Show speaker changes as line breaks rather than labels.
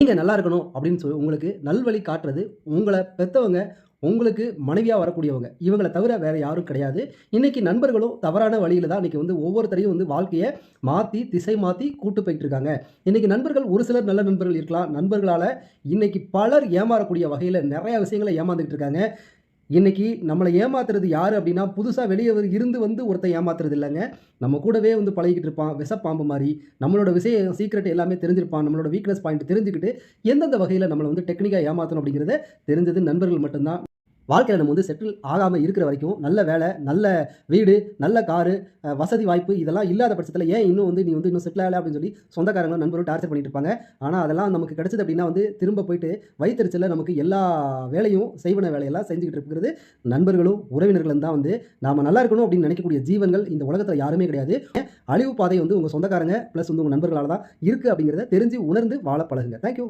நீங்கள் நல்லா இருக்கணும் அப்படின்னு சொல்லி உங்களுக்கு நல்வழி காட்டுறது உங்களை பெற்றவங்க உங்களுக்கு மனைவியாக வரக்கூடியவங்க. இவங்கள தவிர வேறு யாரும் கிடையாது. இன்றைக்கி நண்பர்களும் தவறான வழியில் தான் இன்றைக்கி வந்து ஒவ்வொருத்தரையும் வந்து வாழ்க்கையை மாற்றி திசை மாற்றி கூட்டு போயிட்டு இருக்காங்க. இன்றைக்கி நண்பர்கள் ஒரு சிலர் நல்ல நண்பர்கள் இருக்கலாம். நண்பர்களால் இன்றைக்கி பலர் ஏமாறக்கூடிய வகையில் நிறையா விஷயங்களை ஏமாந்துக்கிட்டு இருக்காங்க. இன்றைக்கி நம்மளை ஏமாத்துறது யார் அப்படின்னா, புதுசாக வெளியே இருந்து வந்து ஒருத்தன் ஏமாத்துறது இல்லைங்க நம்ம கூடவே வந்து பழகிக்கிட்டு இருப்பான். விஷப்பாம்பு மாதிரி நம்மளோட விஷயம் சீக்ரெட் எல்லாமே தெரிஞ்சிருப்பான். நம்மளோட வீக்னஸ் பாயிண்ட் தெரிஞ்சுக்கிட்டு, எந்தெந்த வகையில் நம்மளை வந்து டெக்னிக்காக ஏமாத்தணும் அப்படிங்கிறத தெரிஞ்சது நண்பர்கள் மட்டும்தான் வாழ்க்கையில நம்ம வந்து செட்டில் ஆகாமல் இருக்கிற வரைக்கும், நல்ல வேலை, நல்ல வீடு, நல்ல காரு, வசதி வாய்ப்பு இதெல்லாம் இல்லாத பட்சத்தில் ஏன் இன்னும் வந்து நீ வந்து இன்னும் செட்டில் ஆகலை அப்படின்னு சொல்லி சொந்தக்காரங்களும், நண்பரும் டார்ச்சர் பண்ணிட்டு இருப்பாங்க. ஆனால் அதெல்லாம் நமக்கு கிடைச்சது அப்படின்னா வந்து, திரும்ப போயிட்டு வயித்தெரிச்சல்ல நமக்கு எல்லா வேலையும் செய்வன வேலையெல்லாம் செஞ்சுக்கிட்டு இருக்கிறது நண்பர்களும், உறவினர்களும் தான் வந்து நாம் நல்லா இருக்கணும் அப்படின்னு நினைக்கக்கூடிய ஜீவன்கள் இந்த உலகத்தில் யாருமே கிடையாது. அழிவு பாதை வந்து உங்கள் சொந்தக்காரங்க ப்ளஸ் வந்து உங்கள் நண்பர்களால் தான் இருக்குது அப்படிங்கிறத தெரிஞ்சு, உணர்ந்து வாழ பழகுங்க. Thank you.